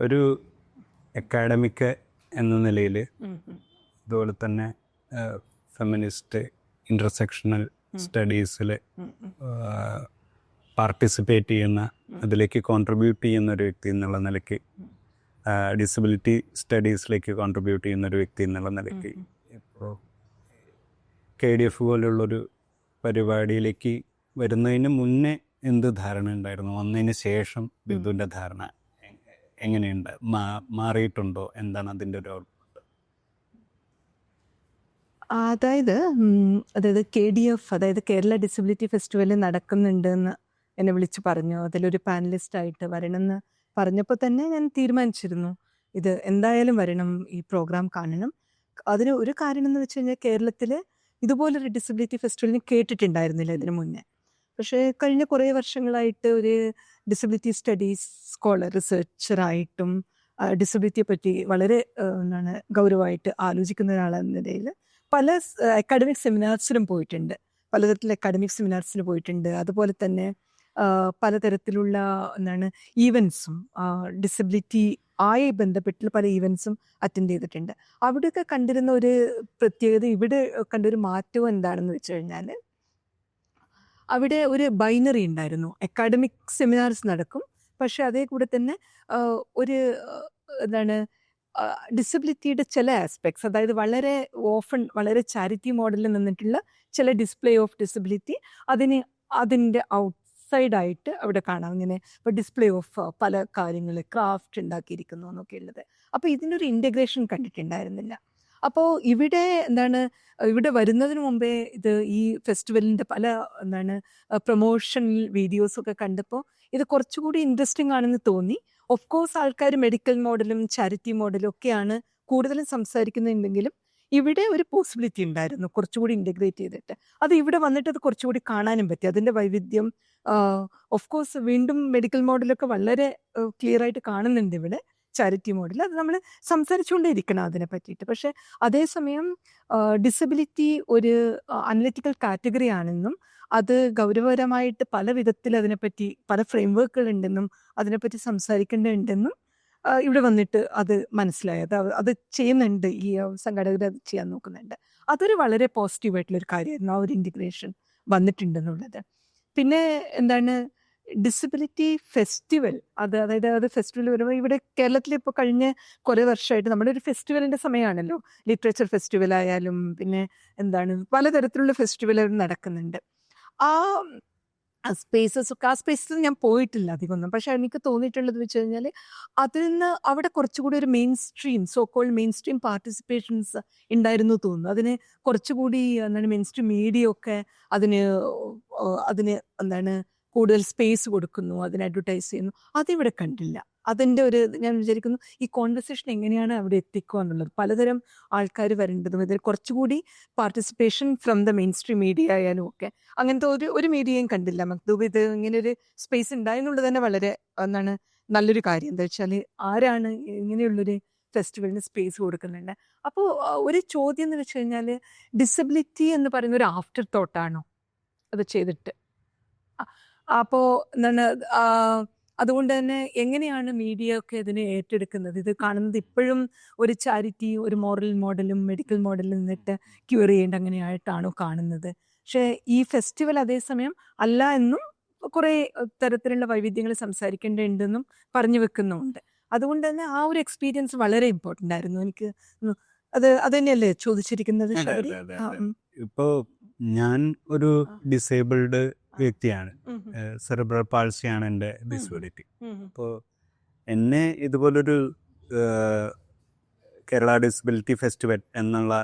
ഒരു അക്കാഡമിക് എന്ന നിലയിൽ അതുപോലെ തന്നെ ഫെമിനിസ്റ്റ് ഇന്റർസെക്ഷണൽ സ്റ്റഡീസിൽ പാർട്ടിസിപ്പേറ്റ് ചെയ്യുന്ന അതിലേക്ക് കോൺട്രിബ്യൂട്ട് ചെയ്യുന്ന ഒരു വ്യക്തി എന്നുള്ള നിലയ്ക്ക് ഡിസബിലിറ്റി സ്റ്റഡീസിലേക്ക് കോൺട്രിബ്യൂട്ട് ചെയ്യുന്ന ഒരു വ്യക്തി എന്നുള്ള നിലയ്ക്ക് ഇപ്പോൾ കെ ഡി എഫ് പോലുള്ളൊരു പരിപാടിയിലേക്ക് വരുന്നതിന് മുന്നേ എന്ത് ധാരണ ഉണ്ടായിരുന്നു? വന്നതിന് ശേഷം ബിന്ദുവിന്റെ ധാരണ. എങ്ങനെയുണ്ട്? മാറിയിട്ടുണ്ടോ? എന്താണ് അതിന്റെ ഒരു ഔട്ട്പുട്ട് അതായത് അതായത് കെ ഡി എഫ് അതായത് കേരള ഡിസബിലിറ്റി ഫെസ്റ്റിവൽ നടക്കുന്നുണ്ട് എന്ന് എന്നെ വിളിച്ച് പറഞ്ഞു. അതിലൊരു പാനലിസ്റ്റ് ആയിട്ട് വരണമെന്ന് പറഞ്ഞപ്പോൾ തന്നെ ഞാൻ തീരുമാനിച്ചിരുന്നു. ഇത് എന്തായാലും വരണം ഈ പ്രോഗ്രാം കാണണം. അതിന് ഒരു കാരണം എന്ന് വെച്ച് കഴിഞ്ഞാൽ കേരളത്തിൽ ഇതുപോലൊരു ഡിസബിലിറ്റി ഫെസ്റ്റിവലിന് കേട്ടിട്ടുണ്ടായിരുന്നില്ല ഇതിനു മുന്നേ. പക്ഷേ കഴിഞ്ഞ കുറേ വർഷങ്ങളായിട്ട് ഒരു ഡിസബിലിറ്റി സ്റ്റഡീസ് സ്കോളർ റിസർച്ചറായിട്ടും ഡിസബിലിറ്റിയെ പറ്റി വളരെ എന്താണ് ഗൗരവമായിട്ട് ആലോചിക്കുന്ന ഒരാളെന്ന നിലയിൽ പല അക്കാഡമിക് സെമിനാർസിലും പോയിട്ടുണ്ട്. പലതരത്തിലുള്ള അക്കാഡമിക് സെമിനാർസിൽ പോയിട്ടുണ്ട്. അതുപോലെ തന്നെ പലതരത്തിലുള്ള എന്താണ് ഈവൻസും ഡിസബിലിറ്റി ആയി ബന്ധപ്പെട്ടുള്ള പല ഈവൻസും അറ്റൻഡ് ചെയ്തിട്ടുണ്ട്. അവിടെയൊക്കെ കണ്ടിരുന്ന ഒരു പ്രത്യേകത ഇവിടെ കണ്ടൊരു മാറ്റവും എന്താണെന്ന് വെച്ച് കഴിഞ്ഞാൽ അവിടെ ഒരു ബൈനറി ഉണ്ടായിരുന്നു. അക്കാഡമിക് സെമിനാർസ് നടക്കും. പക്ഷേ അതേ കൂടെ തന്നെ ഒരു എന്താണ് ഡിസബിലിറ്റിയുടെ ചില ആസ്പെക്ട്സ് അതായത് വളരെ ഓഫൺ വളരെ ചാരിറ്റി മോഡലിൽ നിന്നിട്ടുള്ള ചില ഡിസ്പ്ലേ ഓഫ് ഡിസബിലിറ്റി അതിന് അതിന്റെ ഔട്ട്സൈഡ് ആയിട്ട് അവിടെ കാണാം. ഇങ്ങനെ ഇപ്പോൾ ഡിസ്പ്ലേ ഓഫ് പല കാര്യങ്ങൾ ക്രാഫ്റ്റ് ഉണ്ടാക്കിയിരിക്കുന്നു എന്നൊക്കെ ഉള്ളത്. അപ്പോൾ ഇതിനൊരു ഇന്റഗ്രേഷൻ കണ്ടിട്ടുണ്ടായിരുന്നില്ല. അപ്പോൾ ഇവിടെ എന്താണ് ഇവിടെ വരുന്നതിന് മുമ്പേ ഇത് ഈ ഫെസ്റ്റിവലിന്റെ പല എന്താണ് പ്രൊമോഷണൽ വീഡിയോസൊക്കെ കണ്ടപ്പോൾ ഇത് കുറച്ചുകൂടി ഇൻട്രസ്റ്റിംഗ് ആണെന്ന് തോന്നി. ഓഫ് കോഴ്സ് ആൾക്കാർ മെഡിക്കൽ മോഡലും ചാരിറ്റി മോഡലും ഒക്കെയാണ് കൂടുതലും സംസാരിക്കുന്നുണ്ടെങ്കിലും ഇവിടെ ഒരു പോസിബിലിറ്റി ഉണ്ടായിരുന്നു കുറച്ചുകൂടി ഇന്റഗ്രേറ്റ് ചെയ്തിട്ട്. അത് ഇവിടെ വന്നിട്ട് അത് കുറച്ചുകൂടി കാണാനും പറ്റി. അതിന്റെ വൈവിധ്യം ഓഫ് കോഴ്സ് വീണ്ടും മെഡിക്കൽ മോഡലൊക്കെ വളരെ ക്ലിയർ ആയിട്ട് കാണുന്നുണ്ട് ഇവിടെ. ചാരിറ്റി മോഡിൽ അത് നമ്മൾ സംസാരിച്ചുകൊണ്ടേ ഇരിക്കണം അതിനെ പറ്റിയിട്ട്. പക്ഷേ അതേസമയം ഡിസബിലിറ്റി ഒരു അനലിറ്റിക്കൽ കാറ്റഗറി ആണെന്നും അത് ഗൗരവപരമായിട്ട് പല വിധത്തിൽ അതിനെപ്പറ്റി പല ഫ്രെയിംവർക്കുകൾ ഉണ്ടെന്നും അതിനെപ്പറ്റി സംസാരിക്കേണ്ടതുണ്ടെന്നും ഇവിടെ വന്നിട്ട് അത് മനസ്സിലായത് അത് ചെയ്യുന്നുണ്ട്. ഈ സംഘാടകർ അത് ചെയ്യാൻ നോക്കുന്നുണ്ട്. അതൊരു വളരെ പോസിറ്റീവായിട്ടുള്ളൊരു കാര്യമായിരുന്നു ആ ഒരു ഇന്റിഗ്രേഷൻ വന്നിട്ടുണ്ടെന്നുള്ളത്. പിന്നെ എന്താണ് ഡിസബിലിറ്റി ഫെസ്റ്റിവൽ. അത് അതായത് അത് ഫെസ്റ്റിവൽ വരുമ്പോൾ ഇവിടെ കേരളത്തിൽ ഇപ്പോൾ കഴിഞ്ഞ കുറേ വർഷമായിട്ട് നമ്മുടെ ഒരു ഫെസ്റ്റിവലിന്റെ സമയമാണല്ലോ ലിറ്ററേച്ചർ ഫെസ്റ്റിവൽ ആയാലും പിന്നെ എന്താണ് പലതരത്തിലുള്ള ഫെസ്റ്റിവലുകൾ നടക്കുന്നുണ്ട്. ആ സ്പേസസ് ഒക്കെ ആ സ്പേസസ് ഞാൻ പോയിട്ടില്ല അധികമൊന്നും. പക്ഷെ എനിക്ക് തോന്നിയിട്ടുള്ളത് വെച്ച് കഴിഞ്ഞാൽ അതിൽ നിന്ന് അവിടെ കുറച്ചുകൂടി ഒരു mainstream so call mainstream participations ഉണ്ടായിരുന്നു തോന്നുന്നു. അതിന് കുറച്ചുകൂടി എന്താണ് മെയിൻ സ്ട്രീം മീഡിയ ഒക്കെ അതിന് അതിന് എന്താണ് കൂടുതൽ സ്പേസ് കൊടുക്കുന്നു അതിന് അഡ്വർടൈസ് ചെയ്യുന്നു. അതിവിടെ കണ്ടില്ല. അതിന്റെ ഒരു ഞാൻ വിചാരിക്കുന്നു ഈ കോൺവെർസേഷൻ എങ്ങനെയാണ് അവിടെ എത്തിക്കുക എന്നുള്ളത്. പലതരം ആൾക്കാർ വരേണ്ടതും ഇതിൽ കുറച്ചുകൂടി participation from the mainstream media ആയാലും ഒക്കെ. അങ്ങനത്തെ ഒരു ഒരു മീഡിയയും കണ്ടില്ല. മക്തൂബ് ഇത് ഇങ്ങനെ ഒരു സ്പേസ് ഉണ്ടായെന്നുള്ളത് തന്നെ വളരെ എന്താണ് നല്ലൊരു കാര്യം. എന്താ വെച്ചാൽ ആരാണ് ഇങ്ങനെയുള്ളൊരു ഫെസ്റ്റിവലിന് സ്പേസ് കൊടുക്കുന്നുണ്ട്? അപ്പോൾ ഒരു ചോദ്യം എന്ന് വെച്ച് കഴിഞ്ഞാൽ ഡിസബിലിറ്റി എന്ന് പറയുന്ന ഒരു ആഫ്റ്റർ തോട്ടാണോ അത് ചെയ്തിട്ട്. അപ്പോൾ എന്താണ് അതുകൊണ്ട് തന്നെ എങ്ങനെയാണ് മീഡിയ ഒക്കെ ഇതിനെ ഏറ്റെടുക്കുന്നത്? ഇത് കാണുന്നത് ഇപ്പോഴും ഒരു ചാരിറ്റി ഒരു മോറൽ മോഡലും മെഡിക്കൽ മോഡലും നിന്നിട്ട് ക്യൂർ ചെയ്യേണ്ട അങ്ങനെയായിട്ടാണോ കാണുന്നത്? പക്ഷേ ഈ ഫെസ്റ്റിവൽ അതേസമയം അല്ല എന്നും കുറേ തരത്തിലുള്ള വൈവിധ്യങ്ങൾ സംസാരിക്കേണ്ടതുണ്ടെന്നും പറഞ്ഞു വെക്കുന്നുമുണ്ട്. അതുകൊണ്ട് തന്നെ ആ ഒരു എക്സ്പീരിയൻസ് വളരെ ഇമ്പോർട്ടന്റ് ആയിരുന്നു. എനിക്ക് അത് അത് തന്നെയല്ലേ ചോദിച്ചിരിക്കുന്നത് ഇപ്പോ ഇപ്പോൾ ഞാൻ ഒരു ഡിസേബിൾഡ് വ്യക്തിയാണ്. സെറിബ്രൽ പാൾസിയാണ് എന്റെ ഡിസബിലിറ്റി അപ്പോൾ എന്നെ ഇതുപോലൊരു കേരള ഡിസബിലിറ്റി ഫെസ്റ്റിവൽ എന്നുള്ള.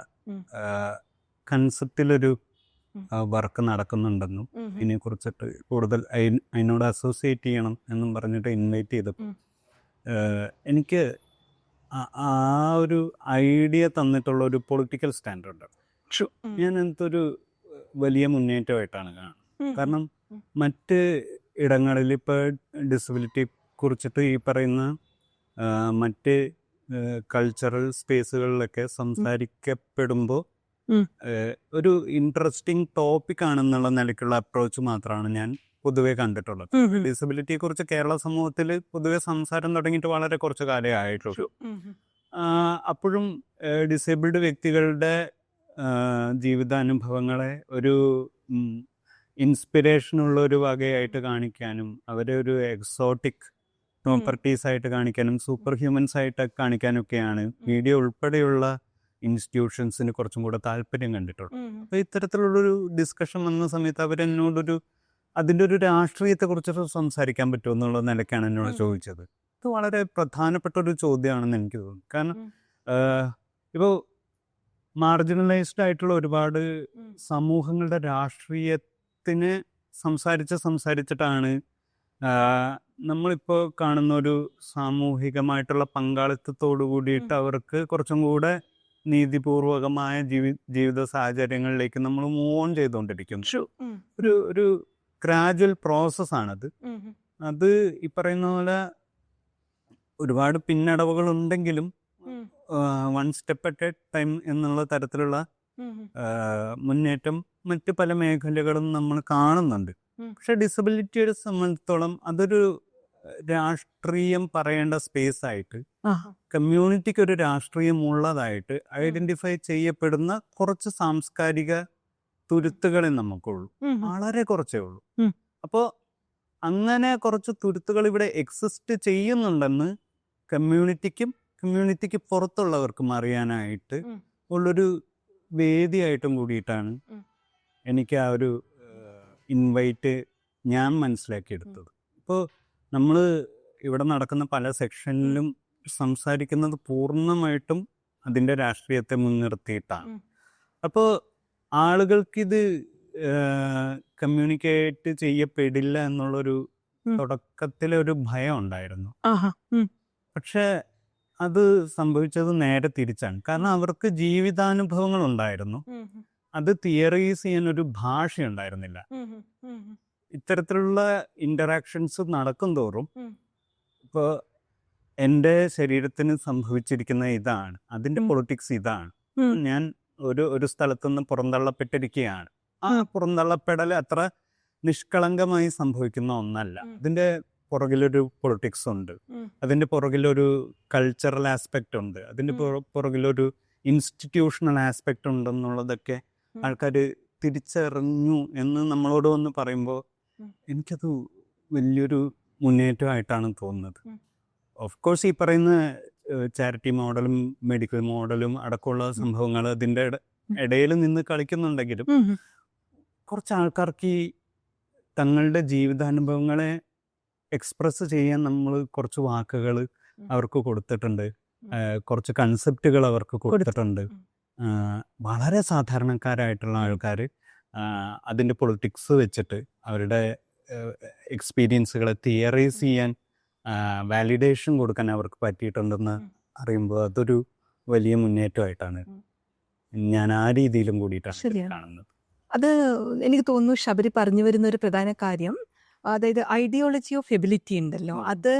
കൺസെപ്റ്റിലൊരു വർക്ക് നടക്കുന്നുണ്ടെന്നും ഇതിനെ കുറിച്ചിട്ട് കൂടുതൽ അതിനോട് അസോസിയേറ്റ് ചെയ്യണം എന്നും പറഞ്ഞിട്ട് ഇൻവൈറ്റ് ചെയ്തപ്പോൾ എനിക്ക് ആ- ഒരു ഐഡിയ തന്നിട്ടുള്ള ഒരു പൊളിറ്റിക്കൽ സ്റ്റാൻഡേർഡ് ഞാൻ എന്തൊരു വലിയ മുന്നേറ്റമായിട്ടാണ് കാണുന്നത്. കാരണം മറ്റ് ഇടങ്ങളിൽ ഇപ്പോൾ ഡിസബിലിറ്റി കുറിച്ചിട്ട് ഈ പറയുന്ന മറ്റ് കൾച്ചറൽ സ്പേസുകളിലൊക്കെ സംസാരിക്കപ്പെടുമ്പോൾ ഒരു ഇൻട്രസ്റ്റിംഗ് ടോപ്പിക് ആണെന്നുള്ള നിലയ്ക്കുള്ള അപ്രോച്ച് മാത്രമാണ് ഞാൻ പൊതുവെ കണ്ടിട്ടുള്ളത്. ഡിസബിലിറ്റിയെ കുറിച്ച് കേരള സമൂഹത്തിൽ പൊതുവെ സംസാരം തുടങ്ങിയിട്ട് വളരെ കുറച്ച് കാലേ ആയിട്ടുള്ളൂ. അപ്പോഴും ഡിസേബിൾഡ് വ്യക്തികളുടെ ജീവിതാനുഭവങ്ങളെ ഒരു ഇൻസ്പിറേഷനുള്ള ഒരു വകയായിട്ട് കാണിക്കാനും അവരെ ഒരു എക്സോട്ടിക് പ്രോപ്പർട്ടീസ് ആയിട്ട് കാണിക്കാനും സൂപ്പർ ഹ്യൂമൻസ് ആയിട്ട് കാണിക്കാനും ഒക്കെയാണ് മീഡിയ ഉൾപ്പെടെയുള്ള ഇൻസ്റ്റിറ്റ്യൂഷൻസിന് കുറച്ചും കൂടെ താല്പര്യം കണ്ടിട്ടുള്ളത് അപ്പോൾ ഇത്തരത്തിലുള്ളൊരു ഡിസ്കഷൻ വന്ന സമയത്ത് അവരെന്നോടൊരു അതിന്റെ ഒരു രാഷ്ട്രീയത്തെ കുറിച്ച് സംസാരിക്കാൻ പറ്റുമോ എന്നുള്ള നിലയ്ക്കാണ് എന്നോട് ചോദിച്ചത്. ഇത് വളരെ പ്രധാനപ്പെട്ട ഒരു ചോദ്യമാണെന്ന് എനിക്ക് തോന്നുന്നു. കാരണം ഇപ്പോ ഇപ്പോൾ മാർജിനലൈസ്ഡ് ആയിട്ടുള്ള ഒരുപാട് സമൂഹങ്ങളുടെ രാഷ്ട്രീയത്തിന് സംസാരിച്ച് സംസാരിച്ചിട്ടാണ് നമ്മളിപ്പോൾ കാണുന്ന ഒരു സാമൂഹികമായിട്ടുള്ള പങ്കാളിത്തത്തോടു കൂടിയിട്ട് അവർക്ക് കുറച്ചും കൂടെ നീതിപൂർവകമായ ജീവി ജീവിത സാഹചര്യങ്ങളിലേക്ക് നമ്മൾ മൂവ് ഓൺ ചെയ്തുകൊണ്ടിരിക്കുന്നു ഒരു ഒരു ഗ്രാജുവൽ പ്രോസസ്സാണത് അത് ഈ പറയുന്ന പോലെ ഒരുപാട് പിന്നടവുകൾ ഉണ്ടെങ്കിലും one step at a time എന്നുള്ള തരത്തിലുള്ള മുന്നേറ്റം മറ്റ് പല മേഖലകളും നമ്മൾ കാണുന്നുണ്ട്. പക്ഷെ ഡിസബിലിറ്റിയെ സംബന്ധിച്ചിടത്തോളം അതൊരു രാഷ്ട്രീയം പറയേണ്ട സ്പേസ് ആയിട്ട് കമ്മ്യൂണിറ്റിക്ക് ഒരു രാഷ്ട്രീയം ഉള്ളതായിട്ട് ഐഡന്റിഫൈ ചെയ്യപ്പെടുന്ന കുറച്ച് സാംസ്കാരിക തുരുത്തുകളെ നമുക്കുള്ളൂ. വളരെ കുറച്ചേ ഉള്ളൂ. അപ്പോ അപ്പോൾ അങ്ങനെ കുറച്ച് തുരുത്തുകൾ ഇവിടെ എക്സിസ്റ്റ് ചെയ്യുന്നുണ്ടെന്ന് കമ്മ്യൂണിറ്റിക്കും കമ്മ്യൂണിറ്റിക്ക് പുറത്തുള്ളവർക്കും അറിയാനായിട്ട്. ഉള്ളൊരു വേദിയായിട്ടും കൂടിയിട്ടാണ്. എനിക്ക് ആ ഒരു ഇൻവൈറ്റ് ഞാൻ മനസ്സിലാക്കിയെടുത്തത്. ഇപ്പോൾ നമ്മൾ ഇവിടെ നടക്കുന്ന പല സെക്ഷനിലും സംസാരിക്കുന്നത് പൂർണമായിട്ടും അതിന്റെ രാഷ്ട്രീയത്തെ മുൻനിർത്തിയിട്ടാണ്. അപ്പോൾ ആളുകൾക്കിത് കമ്മ്യൂണിക്കേറ്റ് ചെയ്യപ്പെടില്ല എന്നുള്ളൊരു തുടക്കത്തിലൊരു തുടക്കത്തിലെ ഒരു ഭയം ഉണ്ടായിരുന്നു പക്ഷേ അത് സംഭവിച്ചത് നേരെ തിരിച്ചാണ്. കാരണം അവർക്ക് ജീവിതാനുഭവങ്ങൾ ഉണ്ടായിരുന്നു അത് തിയറീസ് ചെയ്യാൻ ഒരു ഭാഷ ഉണ്ടായിരുന്നില്ല ഇത്തരത്തിലുള്ള ഇന്ററാക്ഷൻസ് നടക്കും തോറും. ഇപ്പോൾ എന്റെ ശരീരത്തിന് സംഭവിച്ചിരിക്കുന്ന ഇതാണ് അതിന്റെ പൊളിറ്റിക്സ് ഇതാണ് ഞാൻ ഒരു ഒരു സ്ഥലത്തുനിന്ന് പുറന്തള്ളപ്പെട്ടിരിക്കുകയാണ് ആ. പുറന്തള്ളപ്പെടൽ അത്ര നിഷ്കളങ്കമായി സംഭവിക്കുന്ന ഒന്നല്ല. അതിന്റെ പുറകിലൊരു പൊളിറ്റിക്സ് ഉണ്ട്. അതിന്റെ പുറകിലൊരു കൾച്ചറൽ ആസ്പെക്റ്റ് ഉണ്ട് അതിന്റെ. പുറകിലൊരു ഇൻസ്റ്റിറ്റ്യൂഷണൽ ആസ്പെക്റ്റ് ഉണ്ടെന്നുള്ളതൊക്കെ. ആൾക്കാർ തിരിച്ചറിഞ്ഞു എന്ന് നമ്മളോട് വന്ന് പറയുമ്പോൾ എനിക്കത് വലിയൊരു മുന്നേറ്റമായിട്ടാണ് തോന്നുന്നത്. ഓഫ് കോഴ്സ് ഈ പറയുന്ന ചാരിറ്റി മോഡലും മെഡിക്കൽ മോഡലും അടക്കമുള്ള സംഭവങ്ങൾ അതിന്റെ ഇടയിൽ നിന്ന് കളിക്കുന്നുണ്ടെങ്കിലും കുറച്ച് ആൾക്കാർക്ക് ഈ തങ്ങളുടെ ജീവിതാനുഭവങ്ങളെ എക്സ്പ്രസ് ചെയ്യാൻ നമ്മൾ കുറച്ച് വാക്കുകൾ അവർക്ക് കൊടുത്തിട്ടുണ്ട്. കുറച്ച് കൺസെപ്റ്റുകൾ അവർക്ക് കൊടുത്തിട്ടുണ്ട്. വളരെ സാധാരണക്കാരായിട്ടുള്ള ആൾക്കാർ അതിന്റെ പൊളിറ്റിക്സ് വെച്ചിട്ട് അവരുടെ എക്സ്പീരിയൻസുകളെ തിയറൈസ് ചെയ്യാൻ വാലിഡേഷൻ കൊടുക്കാൻ അവർക്ക് പറ്റിയിട്ടുണ്ടെന്ന്. അറിയുമ്പോൾ അതൊരു വലിയ മുന്നേറ്റമായിട്ടാണ് ഞാൻ ആ രീതിയിലും കൂടിയിട്ടാണ് കാണുന്നത്. അത് എനിക്ക് തോന്നുന്നു ശബരി പറഞ്ഞു വരുന്ന ഒരു പ്രധാന കാര്യം അതായത് ഐഡിയോളജി ഓഫ് എബിലിറ്റി ഉണ്ടല്ലോ. അത്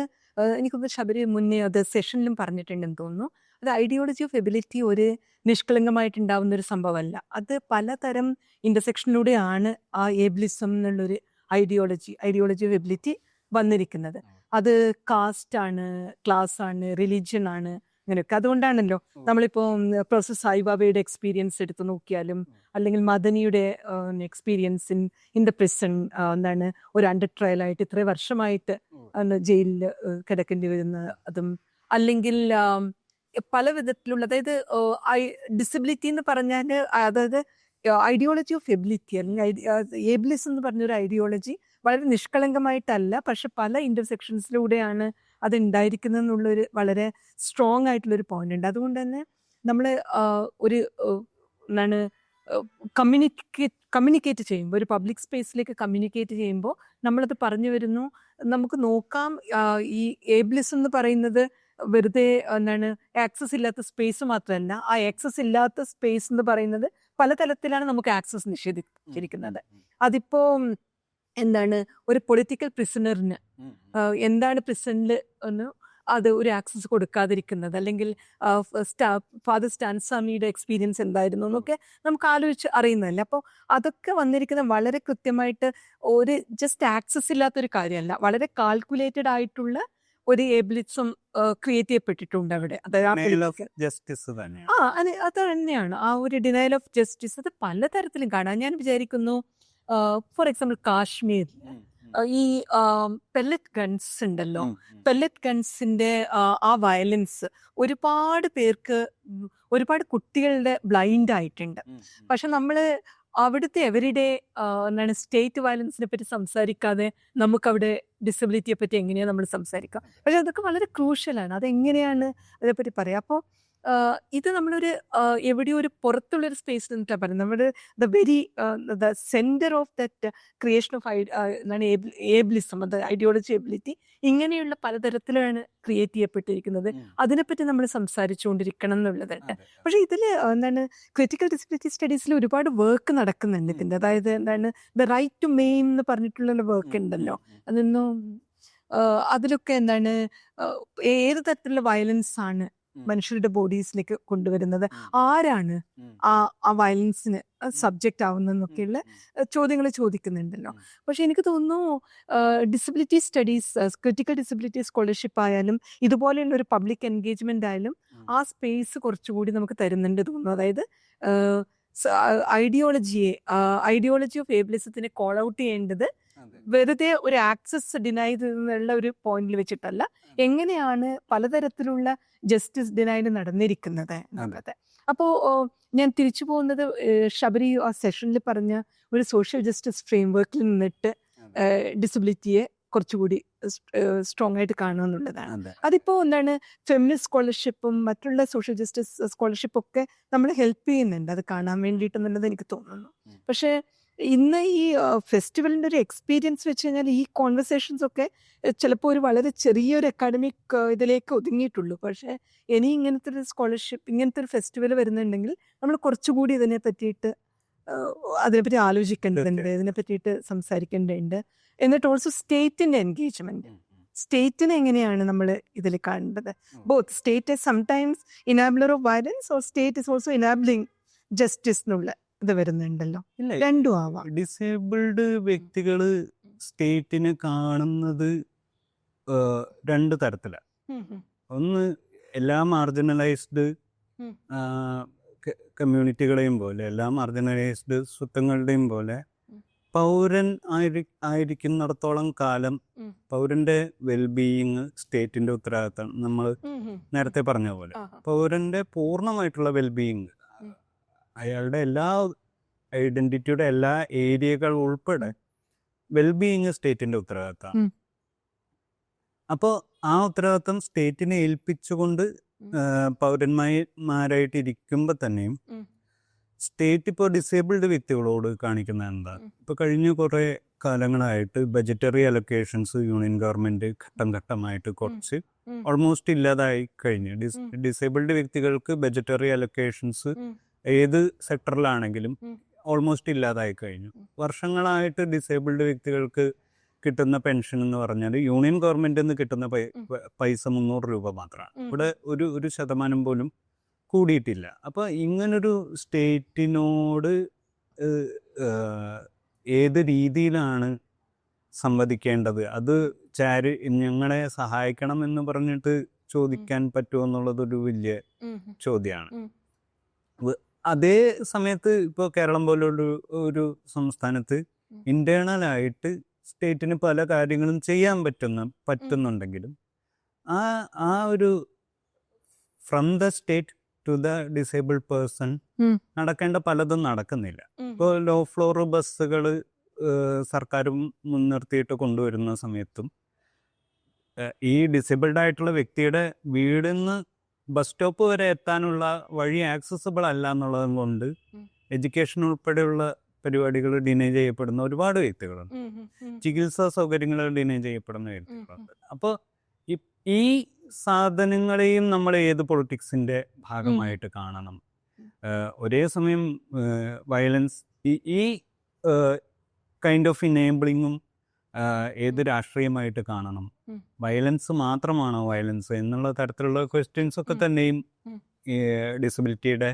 എനിക്ക് തോന്നുന്നു ശബരി മുന്നേ അത് സെഷനിലും പറഞ്ഞിട്ടുണ്ടെന്ന് തോന്നുന്നു. അത് ഐഡിയോളജി ഓഫ് എബിലിറ്റി ഒരു നിഷ്കളങ്കമായിട്ടുണ്ടാവുന്ന ഒരു സംഭവമല്ല. അത് പലതരം ഇന്റർസെക്ഷനിലൂടെയാണ് ആ ഏബിലിസം എന്നുള്ളൊരു ഐഡിയോളജി ഐഡിയോളജി ഓഫ് എബിലിറ്റി വന്നിരിക്കുന്നത്. അത് കാസ്റ്റ് ആണ് ക്ലാസ് ആണ് റിലീജിയൻ ആണ് അങ്ങനെയൊക്കെ അതുകൊണ്ടാണല്ലോ നമ്മളിപ്പോൾ പ്രൊഫസർ സായിബാബയുടെ എക്സ്പീരിയൻസ് എടുത്തു നോക്കിയാലും അല്ലെങ്കിൽ മദനിയുടെ experience in in the prison എന്താണ് ഒരു അണ്ടർ ട്രയൽ ആയിട്ട് ഇത്ര വർഷമായിട്ട് ജയിലിൽ കിടക്കേണ്ടി വരുന്ന അതും. അല്ലെങ്കിൽ പല വിധത്തിലുള്ള അതായത് ഡിസബിലിറ്റി എന്ന് പറഞ്ഞാൽ അതായത് ഐഡിയോളജി ഓഫ് എബിലിറ്റി അല്ലെങ്കിൽ ഏബിലിസ് എന്ന് പറഞ്ഞൊരു ഐഡിയോളജി വളരെ നിഷ്കളങ്കമായിട്ടല്ല പക്ഷെ പല ഇന്റർസെക്ഷൻസിലൂടെയാണ് അത് ഉണ്ടായിരിക്കുന്നത് എന്നുള്ളൊരു വളരെ സ്ട്രോങ് ആയിട്ടുള്ളൊരു പോയിന്റ് ഉണ്ട്. അതുകൊണ്ട് തന്നെ നമ്മൾ ഒരു എന്താണ് കമ്മ്യൂണിക്കേറ്റ് കമ്മ്യൂണിക്കേറ്റ് ചെയ്യുമ്പോൾ ഒരു പബ്ലിക് സ്പേസിലേക്ക് കമ്മ്യൂണിക്കേറ്റ് ചെയ്യുമ്പോൾ നമ്മളത് പറഞ്ഞു വരുന്നു. നമുക്ക് നോക്കാം ഈ ഏബിലിസ് എന്ന് പറയുന്നത് വെറുതെ എന്താണ് ആക്സസ് ഇല്ലാത്ത സ്പേസ് മാത്രമല്ല ആ ആക്സസ് ഇല്ലാത്ത സ്പേസ് എന്ന് പറയുന്നത് പലതരത്തിലാണ് നമുക്ക് ആക്സസ് നിഷേധിച്ചിരിക്കുന്നത് അതിപ്പോ എന്താണ് ഒരു പൊളിറ്റിക്കൽ പ്രിസണറിന് എന്താണ് പ്രിസണിൽ ഒന്ന് അത് ഒരു ആക്സസ് കൊടുക്കാതിരിക്കുന്നത്? അല്ലെങ്കിൽ ഫാദർ സ്റ്റാൻസ്വാമിയുടെ എക്സ്പീരിയൻസ് എന്തായിരുന്നു എന്നൊക്കെ നമുക്ക് ആലോചിച്ച് അറിയുന്നതല്ലേ. അപ്പോൾ അതൊക്കെ വന്നിരിക്കുന്ന വളരെ കൃത്യമായിട്ട് ഒരു ജസ്റ്റ് ആക്സസ് ഇല്ലാത്തൊരു കാര്യമല്ല വളരെ കാൽക്കുലേറ്റഡ് ആയിട്ടുള്ള ഒരു ഏബിലിറ്റ്സും ക്രിയേറ്റ് ചെയ്യപ്പെട്ടിട്ടുണ്ട് അവിടെ. അതായത് ആ ജസ്റ്റിസ് ആ അത് അത് തന്നെയാണ്. ആ ഒരു ഡിനയൽ ഓഫ് ജസ്റ്റിസ് അത് പലതരത്തിലും കാണാം. ഞാൻ വിചാരിക്കുന്നു ഫോർ എക്സാമ്പിൾ കാശ്മീർ. ഈ പെല്ലറ്റ് ഗൺസ് ഉണ്ടല്ലോ. പെല്ലറ്റ് ഗൺസിന്റെ ആ വയലൻസ് ഒരുപാട് പേർക്ക് ഒരുപാട് കുട്ടികളുടെ ബ്ലൈൻഡ് ആയിട്ടുണ്ട് പക്ഷെ നമ്മൾ അവിടുത്തെ എവരിഡേ എന്താണ് സ്റ്റേറ്റ് വയലൻസിനെ പറ്റി സംസാരിക്കാതെ നമുക്കവിടെ ഡിസബിലിറ്റിയെ പറ്റി എങ്ങനെയാണ് നമ്മൾ സംസാരിക്കുക? പക്ഷെ അതൊക്കെ വളരെ ക്രൂഷ്യലാണ്. അതെങ്ങനെയാണ് അതേപ്പറ്റി പറയാം? അപ്പോൾ ഇത് നമ്മളൊരു എവിടെയോ ഒരു പുറത്തുള്ള ഒരു സ്പേസിൽ നിന്നിട്ടാണ് പറയുന്നത്. നമ്മുടെ the very the centre of that creation of എന്താണ് ഏബിലിസം അത് ഐഡിയോളജി എബിലിറ്റി ഇങ്ങനെയുള്ള പലതരത്തിലാണ് ക്രിയേറ്റ് ചെയ്യപ്പെട്ടിരിക്കുന്നത്. അതിനെപ്പറ്റി നമ്മൾ സംസാരിച്ചുകൊണ്ടിരിക്കണം എന്നുള്ളതുണ്ട് പക്ഷേ ഇതിൽ എന്താണ് ക്രിറ്റിക്കൽ ഡിസബിലിറ്റി സ്റ്റഡീസിൽ ഒരുപാട് വർക്ക് നടക്കുന്നുണ്ട് ഇതിന്റെ അതായത് എന്താണ് ദ റൈറ്റ് ടു മെയിം എന്ന് പറഞ്ഞിട്ടുള്ള വർക്ക് ഉണ്ടല്ലോ അതൊന്നും അതിലൊക്കെ എന്താണ് ഏത് തരത്തിലുള്ള വയലൻസ് ആണ് മനുഷ്യരുടെ ബോഡീസിലേക്ക് കൊണ്ടുവരുന്നത് ആരാണ് ആ ആ വയലൻസിന് സബ്ജക്റ്റ് ആവുന്നതെന്നൊക്കെയുള്ള ചോദ്യങ്ങൾ ചോദിക്കുന്നുണ്ടല്ലോ. പക്ഷെ എനിക്ക് തോന്നുന്നു disability studies critical disability scholarship ആയാലും ഇതുപോലെയുള്ള ഒരു പബ്ലിക് എൻഗേജ്മെന്റ് ആയാലും ആ സ്പേസ് കുറച്ചുകൂടി നമുക്ക് തരുന്നുണ്ട് തോന്നുന്നു. അതായത് ഐഡിയോളജിയെ ഐഡിയോളജി ഓഫ് ഏബിലിസത്തിനെ കോൾ ഔട്ട് ചെയ്യേണ്ടത് വെറുതെ ഒരു ആക്സസ് ഡിനൈ എന്നുള്ള ഒരു പോയിന്റിൽ വെച്ചിട്ടല്ല. എങ്ങനെയാണ് പലതരത്തിലുള്ള ജസ്റ്റിസ് ഡിനൈഡ് നടന്നിരിക്കുന്നത് എന്നുള്ളത്. അപ്പോൾ ഞാൻ തിരിച്ചു പോകുന്നത് ഷബരി ശബരി ആ സെഷനിൽ പറഞ്ഞ ഒരു സോഷ്യൽ ജസ്റ്റിസ് ഫ്രെയിംവർക്കിൽ നിന്നിട്ട് ഡിസബിലിറ്റിയെ കുറച്ചുകൂടി സ്ട്രോങ് ആയിട്ട് കാണുക എന്നുള്ളതാണ്. അതിപ്പോ അതിപ്പോൾ എന്താണ് ഫെമിനിസ്റ്റ് സ്കോളർഷിപ്പും മറ്റുള്ള സോഷ്യൽ ജസ്റ്റിസ് സ്കോളർഷിപ്പും ഒക്കെ നമ്മളെ ഹെൽപ്പ് ചെയ്യുന്നുണ്ട്. അത് കാണാൻ വേണ്ടിയിട്ടെന്നുള്ളത് എനിക്ക് തോന്നുന്നു. പക്ഷേ ഇന്ന് ഈ ഫെസ്റ്റിവലിന്റെ ഒരു എക്സ്പീരിയൻസ് വെച്ച് കഴിഞ്ഞാൽ ഈ കോൺവെർസേഷൻസ് ഒക്കെ ചിലപ്പോൾ ഒരു വളരെ ചെറിയൊരു അക്കാഡമിക് ഇതിലേക്ക് ഒതുങ്ങിയിട്ടുള്ളൂ. പക്ഷേ ഇനി ഇങ്ങനത്തെ ഒരു സ്കോളർഷിപ്പ് ഇങ്ങനത്തെ ഒരു ഫെസ്റ്റിവൽ വരുന്നുണ്ടെങ്കിൽ നമ്മൾ കുറച്ചുകൂടി ഇതിനെ പറ്റിയിട്ട് അതിനെപ്പറ്റി ആലോചിക്കേണ്ടതുണ്ട് ഇതിനെ പറ്റിയിട്ട് സംസാരിക്കേണ്ടതുണ്ട്. എന്നിട്ട് ഓൾസോ സ്റ്റേറ്റിന്റെ എൻഗേജ്മെന്റ് സ്റ്റേറ്റിനെ എങ്ങനെയാണ് നമ്മൾ ഇതിൽ കാണേണ്ടത്? Both state sometimes enabler of violence or state is also enabling justice എന്നുള്ള. ഇത് വരുന്നുണ്ടല്ലോ ഇല്ല രണ്ടും ആവാം ഡിസേബിൾഡ് വ്യക്തികൾ സ്റ്റേറ്റിനെ കാണുന്നത് രണ്ട് തരത്തിലാണ് ഒന്ന് എല്ലാ മാർജിനലൈസ്ഡ് ഉം. കമ്മ്യൂണിറ്റികളെയും പോലെ എല്ലാ മാർജിനലൈസ്ഡ് സ്വത്വങ്ങളുടെയും പോലെ ഉം. പൗരൻ ആയിരി ആയിരിക്കുന്നിടത്തോളം കാലം ഉം. പൗരന്റെ വെൽബീയിങ് സ്റ്റേറ്റിന്റെ ഉത്തരവാദിത്തം നമ്മൾ നേരത്തെ പറഞ്ഞ പോലെ പൗരന്റെ പൂർണമായിട്ടുള്ള വെൽബീയിങ്. അയാളുടെ എല്ലാ ഐഡന്റിറ്റിയുടെ എല്ലാ ഏരിയകൾ ഉൾപ്പെടെ വെൽബീയിങ് സ്റ്റേറ്റിന്റെ ഉത്തരവാദിത്തമാണ്. അപ്പോൾ ആ ഉത്തരവാദിത്തം സ്റ്റേറ്റിനെ ഏൽപ്പിച്ചുകൊണ്ട് പൗരന്മാരായിട്ട് ഇരിക്കുമ്പോൾ തന്നെയും സ്റ്റേറ്റ് ഇപ്പോൾ ഡിസേബിൾഡ് വ്യക്തികളോട് കാണിക്കുന്ന എന്താ. ഇപ്പോൾ കഴിഞ്ഞ കുറേ കാലങ്ങളായിട്ട് ബജറ്ററി അലൊക്കേഷൻസ് യൂണിയൻ ഗവൺമെന്റ് ഘട്ടം ഘട്ടമായിട്ട് കുറച്ച് ഓൾമോസ്റ്റ് ഇല്ലാതായി കഴിഞ്ഞു. ഡിസേബിൾഡ് വ്യക്തികൾക്ക് ബജറ്ററി അലൊക്കേഷൻസ്. ഏത് സെക്ടറിലാണെങ്കിലും ഓൾമോസ്റ്റ് ഇല്ലാതായി കഴിഞ്ഞു. വർഷങ്ങളായിട്ട് ഡിസേബിൾഡ് വ്യക്തികൾക്ക് കിട്ടുന്ന പെൻഷൻ എന്ന് പറഞ്ഞാൽ യൂണിയൻ ഗവൺമെന്റിൽ നിന്ന് കിട്ടുന്ന പൈസ മുന്നൂറ് രൂപ മാത്രമാണ്. ഇവിടെ ഒരു ഒരു ശതമാനം പോലും കൂടിയിട്ടില്ല. അപ്പോൾ ഇങ്ങനൊരു സ്റ്റേറ്റിനോട് ഏത് രീതിയിലാണ് സംവദിക്കേണ്ടത്? അത് ചാരി ഞങ്ങളെ സഹായിക്കണം എന്ന് പറഞ്ഞിട്ട് ചോദിക്കാൻ പറ്റുമോ എന്നുള്ളത് ഒരു വലിയ ചോദ്യമാണ്. അതേ സമയത്ത് ഇപ്പോൾ കേരളം പോലുള്ള ഒരു സംസ്ഥാനത്ത് ഇന്റേണൽ ആയിട്ട് സ്റ്റേറ്റിന് പല കാര്യങ്ങളും ചെയ്യാൻ പറ്റുന്ന പറ്റുന്നുണ്ടെങ്കിലും ആ ആ ഒരു from the state to the disable person നടക്കേണ്ട പലതും നടക്കുന്നില്ല. ഇപ്പോൾ ലോ ഫ്ലോർ ബസ്സുകൾ സർക്കാരും മുൻനിർത്തിയിട്ട് കൊണ്ടുവരുന്ന സമയത്തും ഈ ഡിസേബിൾഡ് ആയിട്ടുള്ള വ്യക്തിയുടെ വീടിൽ നിന്ന് ബസ് സ്റ്റോപ്പ് വരെ എത്താനുള്ള വഴി ആക്സസിബിൾ അല്ല എന്നുള്ളത് കൊണ്ട് എഡ്യൂക്കേഷൻ ഉൾപ്പെടെയുള്ള പരിപാടികൾ ഡിനൈ ചെയ്യപ്പെടുന്ന ഒരുപാട് വ്യക്തികളുണ്ട്. ചികിത്സാ സൗകര്യങ്ങൾ ഡിനൈ ചെയ്യപ്പെടുന്ന വ്യക്തികളുണ്ട്. അപ്പോൾ ഈ സാധനങ്ങളെയും നമ്മൾ ഏത് പൊളിറ്റിക്സിന്റെ ഭാഗമായിട്ട് കാണണം? ഒരേ സമയം വയലൻസ് ഈ കൈൻഡ് ഓഫ് ഇനേബിളിങ്ങും ഏത് രാഷ്ട്രീയമായിട്ട് കാണണം. വയലൻസ് മാത്രമാണോ വയലൻസ്? എന്നുള്ള തരത്തിലുള്ള ക്വസ്റ്റ്യൻസ് ഒക്കെ. തന്നെയും ഡിസബിലിറ്റിയുടെ